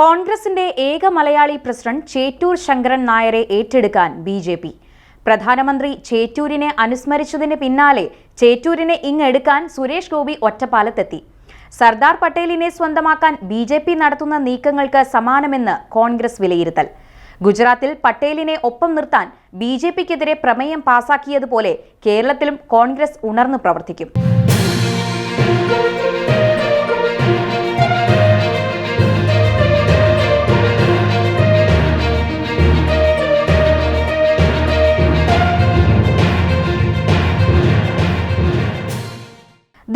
കോൺഗ്രസിന്റെ ഏക മലയാളി പ്രസിഡന്റ് ചേറ്റൂർ ശങ്കരൻ നായരെ ഏറ്റെടുക്കാൻ ബി ജെ പി. പ്രധാനമന്ത്രി ചേറ്റൂരിനെ അനുസ്മരിച്ചതിന് പിന്നാലെ ചേറ്റൂരിനെ ഇങ്ങെടുക്കാൻ സുരേഷ് ഗോപി ഒറ്റപ്പാലത്തെത്തി. സർദാർ പട്ടേലിനെ സ്വന്തമാക്കാൻ ബി ജെ പി നടത്തുന്ന നീക്കങ്ങൾക്ക് സമാനമെന്ന് കോൺഗ്രസ് വിലയിരുത്തൽ. ഗുജറാത്തിൽ പട്ടേലിനെ ഒപ്പം നിർത്താൻ ബി ജെ പിക്കെതിരെ പ്രമേയം പാസാക്കിയതുപോലെ കേരളത്തിലും കോൺഗ്രസ് ഉണർന്നു പ്രവർത്തിക്കും.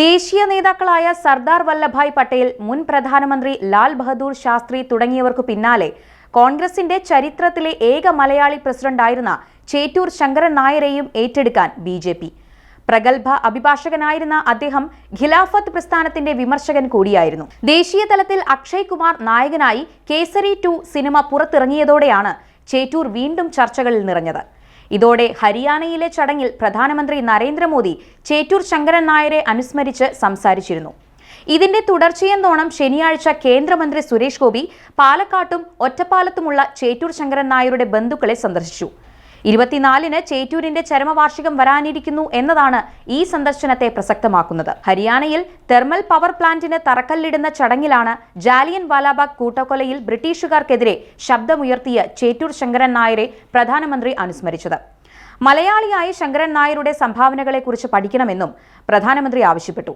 ദേശീയ നേതാക്കളായ സർദാർ വല്ലഭായ് പട്ടേൽ മുൻ പ്രധാനമന്ത്രി ലാൽ ബഹദൂർ ശാസ്ത്രി തുടങ്ങിയവർക്കു പിന്നാലെ കോൺഗ്രസിന്റെ ചരിത്രത്തിലെ ഏക മലയാളി പ്രസിഡന്റായിരുന്ന ചേറ്റൂർ ശങ്കരൻ നായരെയും ഏറ്റെടുക്കാൻ ബി ജെ പി. പ്രഗത്ഭ അഭിഭാഷകനായിരുന്ന അദ്ദേഹം ഖിലാഫത്ത് പ്രസ്ഥാനത്തിന്റെ വിമർശകൻ കൂടിയായിരുന്നു. ദേശീയ തലത്തിൽ അക്ഷയ് കുമാർ നായകനായി കേസരി ടു സിനിമ പുറത്തിറങ്ങിയതോടെയാണ് ചേറ്റൂർ വീണ്ടും ചർച്ചകളിൽ നിറഞ്ഞത്. ഇതോടെ ഹരിയാനയിലെ ചടങ്ങിൽ പ്രധാനമന്ത്രി നരേന്ദ്രമോദി ചേറ്റൂർ ശങ്കരൻ നായരെ അനുസ്മരിച്ച് സംസാരിച്ചിരുന്നു. ഇതിന്റെ തുടർച്ചയെന്നോണം ശനിയാഴ്ച കേന്ദ്രമന്ത്രി സുരേഷ് ഗോപി പാലക്കാട്ടും ഒറ്റപ്പാലത്തുമുള്ള ചേറ്റൂർ ശങ്കരൻ നായരുടെ ബന്ധുക്കളെ സന്ദർശിച്ചു. ഇരുപത്തിനാലിന് ചേറ്റൂരിന്റെ ചരമവാർഷികം വരാനിരിക്കുന്നു എന്നതാണ് ഈ സന്ദർശനത്തെ പ്രസക്തമാക്കുന്നത്. ഹരിയാനയിൽ തെർമൽ പവർ പ്ലാന്റിന് തറക്കല്ലിടുന്ന ചടങ്ങിലാണ് ജാലിയൻ വാലാബാഗ് കൂട്ടക്കൊലയിൽ ബ്രിട്ടീഷുകാർക്കെതിരെ ശബ്ദമുയർത്തിയ ചേറ്റൂർ ശങ്കരൻ നായരെ പ്രധാനമന്ത്രി അനുസ്മരിച്ചത്. മലയാളിയായ ശങ്കരൻ നായരുടെ സംഭാവനകളെക്കുറിച്ച് പഠിക്കണമെന്നും പ്രധാനമന്ത്രി ആവശ്യപ്പെട്ടു.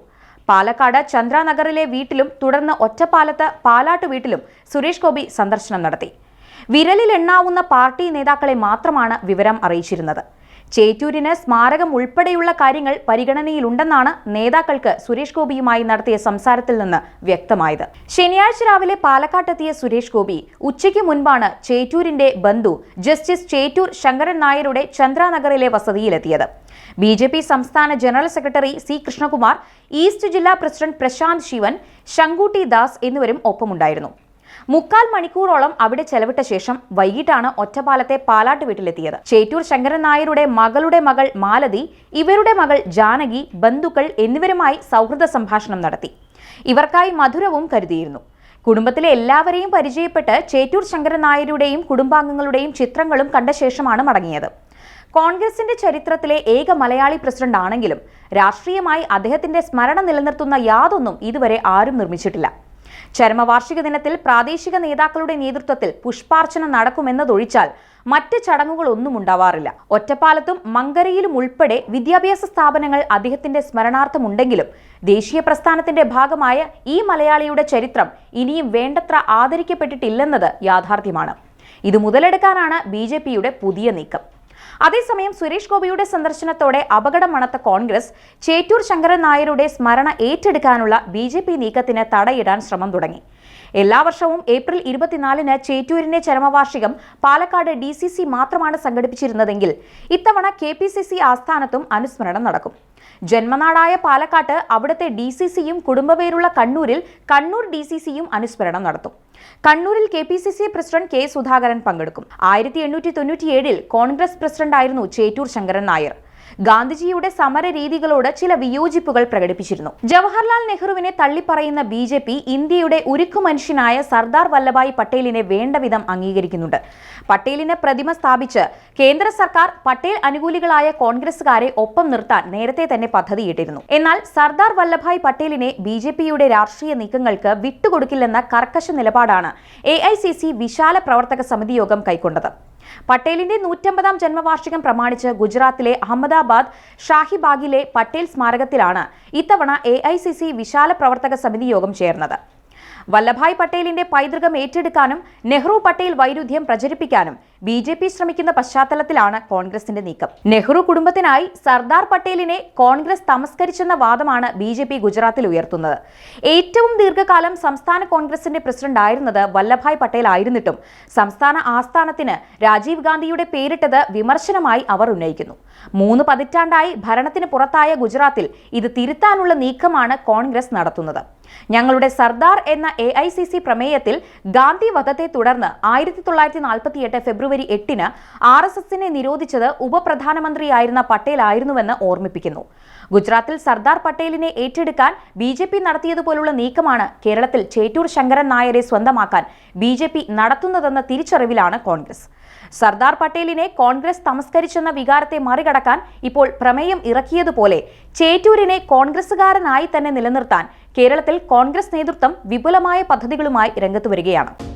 പാലക്കാട് ചന്ദ്രാനഗറിലെ വീട്ടിലും തുടർന്ന് ഒറ്റപ്പാലത്ത് പാലാട്ട് വീട്ടിലും സുരേഷ് ഗോപി സന്ദർശനം നടത്തി. വിരലിൽ എണ്ണാവുന്ന പാർട്ടി നേതാക്കളെ മാത്രമാണ് വിവരം അറിയിച്ചിരുന്നത്. ചേറ്റൂരിന് സ്മാരകം ഉൾപ്പെടെയുള്ള കാര്യങ്ങൾ പരിഗണനയിലുണ്ടെന്നാണ് നേതാക്കൾക്ക് സുരേഷ് ഗോപിയുമായി നടത്തിയ സംസാരത്തിൽ നിന്ന് വ്യക്തമായത്. ശനിയാഴ്ച രാവിലെ പാലക്കാട്ടെത്തിയ സുരേഷ് ഗോപി ഉച്ചയ്ക്ക് മുൻപാണ് ചേറ്റൂരിന്റെ ബന്ധു ജസ്റ്റിസ് ചേറ്റൂർ ശങ്കരൻ നായരുടെ ചന്ദ്രാനഗറിലെ വസതിയിലെത്തിയത്. ബി ജെ പി സംസ്ഥാന general secretary C Krishnakumar east ജില്ലാ പ്രസിഡന്റ് പ്രശാന്ത് ശിവൻ ശങ്കൂട്ടി ദാസ് എന്നിവരും ഒപ്പമുണ്ടായിരുന്നു. മുക്കാൽ മണിക്കൂറോളം അവിടെ ചെലവിട്ട ശേഷം വൈകിട്ടാണ് ഒറ്റപ്പാലത്തെ പാലാട്ട് വീട്ടിലെത്തിയത്. ചേറ്റൂർ ശങ്കരൻ നായരുടെ മകളുടെ മകൾ മാലതി ഇവരുടെ മകൾ ജാനകി ബന്ധുക്കൾ എന്നിവരുമായി സൗഹൃദ സംഭാഷണം നടത്തി. ഇവർക്കായി മധുരവും കരുതിയിരുന്നു. കുടുംബത്തിലെ എല്ലാവരെയും പരിചയപ്പെട്ട് ചേറ്റൂർ ശങ്കരൻ നായരുടെയും കുടുംബാംഗങ്ങളുടെയും ചിത്രങ്ങളും കണ്ട ശേഷമാണ് മടങ്ങിയത്. കോൺഗ്രസിന്റെ ചരിത്രത്തിലെ ഏക മലയാളി പ്രസിഡന്റ് ആണെങ്കിലും രാഷ്ട്രീയമായി അദ്ദേഹത്തിന്റെ സ്മരണ നിലനിർത്തുന്ന യാതൊന്നും ഇതുവരെ ആരും നിർമ്മിച്ചിട്ടില്ല. ചരമവാർഷിക ദിനത്തിൽ പ്രാദേശിക നേതാക്കളുടെ നേതൃത്വത്തിൽ പുഷ്പാർച്ചന നടക്കുമെന്നതൊഴിച്ചാൽ മറ്റ് ചടങ്ങുകളൊന്നും ഉണ്ടാവാറില്ല. ഒറ്റപ്പാലത്തും മങ്കരയിലും ഉൾപ്പെടെ വിദ്യാഭ്യാസ സ്ഥാപനങ്ങൾ അദ്ദേഹത്തിന്റെ സ്മരണാർത്ഥമുണ്ടെങ്കിലും ദേശീയ പ്രസ്ഥാനത്തിന്റെ ഭാഗമായ ഈ മലയാളിയുടെ ചരിത്രം ഇനിയും വേണ്ടത്ര ആദരിക്കപ്പെട്ടിട്ടില്ലെന്നത് യാഥാർത്ഥ്യമാണ്. ഇത് മുതലെടുക്കാനാണ് ബി പുതിയ നീക്കം. അതേസമയം സുരേഷ് ഗോപിയുടെ സന്ദർശനത്തോടെ അപകടം മണത്ത കോൺഗ്രസ് ചേറ്റൂർ ശങ്കരൻ നായരുടെ സ്മരണ ഏറ്റെടുക്കാനുള്ള ബി ജെ പി നീക്കത്തിന് തടയിടാൻ ശ്രമം തുടങ്ങി. എല്ലാ വർഷവും ഏപ്രിൽ ഇരുപത്തിനാലിന് ചേറ്റൂരിന്റെ ചരമവാർഷികം പാലക്കാട് ഡി സി സി മാത്രമാണ് സംഘടിപ്പിച്ചിരുന്നതെങ്കിൽ ഇത്തവണ കെ പി സി സി ആസ്ഥാനത്തും അനുസ്മരണം നടക്കും. ജന്മനാടായ പാലക്കാട്ട് അവിടുത്തെ ഡി സി സിയും കുടുംബപേരുള്ള കണ്ണൂരിൽ കണ്ണൂർ ഡി സി സിയും അനുസ്മരണം നടത്തും. കണ്ണൂരിൽ K P C C president K Sudhakaran പങ്കെടുക്കും. ആയിരത്തി എണ്ണൂറ്റി തൊണ്ണൂറ്റിയേഴിൽ കോൺഗ്രസ് പ്രസിഡന്റായിരുന്നു ചേറ്റൂർ ശങ്കരൻ നായർ. ഗാന്ധിജിയുടെ സമര രീതികളോട് ചില വിയോജിപ്പുകൾ പ്രകടിപ്പിച്ചിരുന്നു. ജവഹർലാൽ നെഹ്റുവിനെ തള്ളിപ്പറയുന്ന ബി ജെ പി ഇന്ത്യയുടെ ഉരുക്കു മനുഷ്യനായ സർദാർ വല്ലഭായ് പട്ടേലിനെ വേണ്ടവിധം അംഗീകരിക്കുന്നുണ്ട്. പട്ടേലിനെ പ്രതിമ സ്ഥാപിച്ച് കേന്ദ്ര സർക്കാർ പട്ടേൽ അനുകൂലികളായ കോൺഗ്രസുകാരെ ഒപ്പം നിർത്താൻ നേരത്തെ തന്നെ പദ്ധതിയിട്ടിരുന്നു. എന്നാൽ സർദാർ വല്ലഭായ് പട്ടേലിനെ ബി ജെ പിയുടെ രാഷ്ട്രീയ നീക്കങ്ങൾക്ക് വിട്ടുകൊടുക്കില്ലെന്ന കർക്കശ നിലപാടാണ് എ വിശാല പ്രവർത്തക സമിതി യോഗം കൈക്കൊണ്ടത്. പട്ടേലിന്റെ നൂറ്റമ്പതാം ജന്മവാർഷികം പ്രമാണിച്ച് ഗുജറാത്തിലെ അഹമ്മദാബാദ് ഷാഹിബാഗിലെ പട്ടേൽ സ്മാരകത്തിലാണ് ഇത്തവണ എ വിശാല പ്രവർത്തക സമിതി യോഗം ചേർന്നത്. വല്ലഭായ് പട്ടേലിന്റെ പൈതൃകം ഏറ്റെടുക്കാനും നെഹ്റു പട്ടേൽ വൈരുദ്ധ്യം പ്രചരിപ്പിക്കാനും ബി ജെ പി ശ്രമിക്കുന്ന പശ്ചാത്തലത്തിലാണ് കോൺഗ്രസിന്റെ നീക്കം. നെഹ്റു കുടുംബത്തിനായി സർദാർ പട്ടേലിനെ കോൺഗ്രസ് തമസ്കരിച്ചെന്ന വാദമാണ് ബി ജെ പി ഗുജറാത്തിൽ ഉയർത്തുന്നത്. ഏറ്റവും ദീർഘകാലം സംസ്ഥാന കോൺഗ്രസിന്റെ പ്രസിഡന്റ് ആയിരുന്നത് വല്ലഭായ് പട്ടേൽ ആയിരുന്നിട്ടും സംസ്ഥാന ആസ്ഥാനത്തിന് രാജീവ് ഗാന്ധിയുടെ പേരിട്ടത് വിമർശനമായി അവർ ഉന്നയിക്കുന്നു. മൂന്ന് പതിറ്റാണ്ടായി ഭരണത്തിന് പുറത്തായ ഗുജറാത്തിൽ ഇത് തിരുത്താനുള്ള നീക്കമാണ് കോൺഗ്രസ് നടത്തുന്നത്. ഞങ്ങളുടെ സർദാർ എന്ന എ ഐ സി സി പ്രമേയത്തിൽ ഗാന്ധി വധത്തെ തുടർന്ന് ആയിരത്തി തൊള്ളായിരത്തി നാൽപ്പത്തിയെട്ട് ഫെബ്രുവരി എട്ടിന് ആർ എസ് എസിനെ നിരോധിച്ചത് ഉപപ്രധാനമന്ത്രിയായിരുന്ന പട്ടേൽ ആയിരുന്നുവെന്ന് ഓർമ്മിപ്പിക്കുന്നു. ഗുജറാത്തിൽ സർദാർ പട്ടേലിനെ ഏറ്റെടുക്കാൻ ബി ജെ പി നടത്തിയതുപോലുള്ള നീക്കമാണ് കേരളത്തിൽ ചേറ്റൂർ ശങ്കരൻ നായരെ സ്വന്തമാക്കാൻ ബി ജെ പി നടത്തുന്നതെന്ന തിരിച്ചറിവിലാണ് കോൺഗ്രസ്. സർദാർ പട്ടേലിനെ കോൺഗ്രസ് തമസ്കരിച്ചെന്ന വികാരത്തെ മറികടക്കാൻ ഇപ്പോൾ പ്രമേയം ഇറക്കിയതുപോലെ ചേറ്റൂരിനെ കോൺഗ്രസുകാരനായി തന്നെ നിലനിർത്താൻ കേരളത്തിൽ കോൺഗ്രസ് നേതൃത്വം വിപുലമായ പദ്ധതികളുമായി രംഗത്തു വരികയാണ്